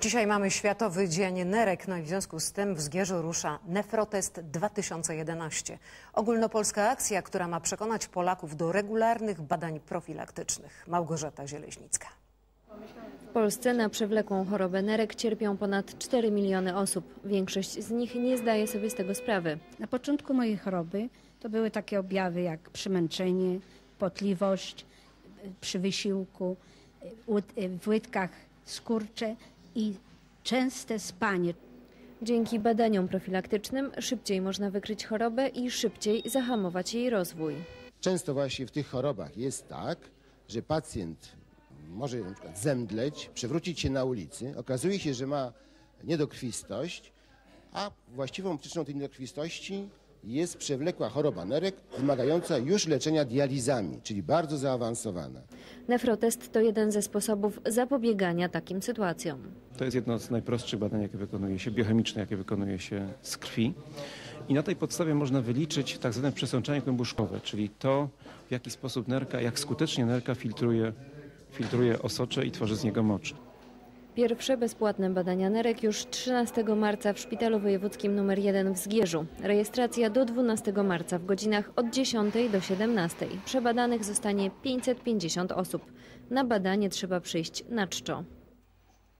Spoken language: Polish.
Dzisiaj mamy Światowy Dzień Nerek, no i w związku z tym w Zgierzu rusza Nefrotest 2011. Ogólnopolska akcja, która ma przekonać Polaków do regularnych badań profilaktycznych. Małgorzata Zieleźnicka. W Polsce na przewlekłą chorobę nerek cierpią ponad 4 miliony osób. Większość z nich nie zdaje sobie z tego sprawy. Na początku mojej choroby to były takie objawy jak przemęczenie, potliwość przy wysiłku, w łydkach skurcze i częste spanie. Dzięki badaniom profilaktycznym szybciej można wykryć chorobę i szybciej zahamować jej rozwój. Często właśnie w tych chorobach jest tak, że pacjent może na przykład zemdleć, przewrócić się na ulicy, okazuje się, że ma niedokrwistość, a właściwą przyczyną tej niedokrwistości jest przewlekła choroba nerek wymagająca już leczenia dializami, czyli bardzo zaawansowana. Nefrotest to jeden ze sposobów zapobiegania takim sytuacjom. To jest jedno z najprostszych badań, jakie wykonuje się, biochemiczne, jakie wykonuje się z krwi. I na tej podstawie można wyliczyć tak zwane przesączanie kłębuszkowe, czyli to, w jaki sposób nerka, jak skutecznie nerka filtruje, filtruje osocze i tworzy z niego moczy. Pierwsze bezpłatne badania nerek już 13 marca w Szpitalu Wojewódzkim nr 1 w Zgierzu. Rejestracja do 12 marca w godzinach od 10 do 17. Przebadanych zostanie 550 osób. Na badanie trzeba przyjść na czczo.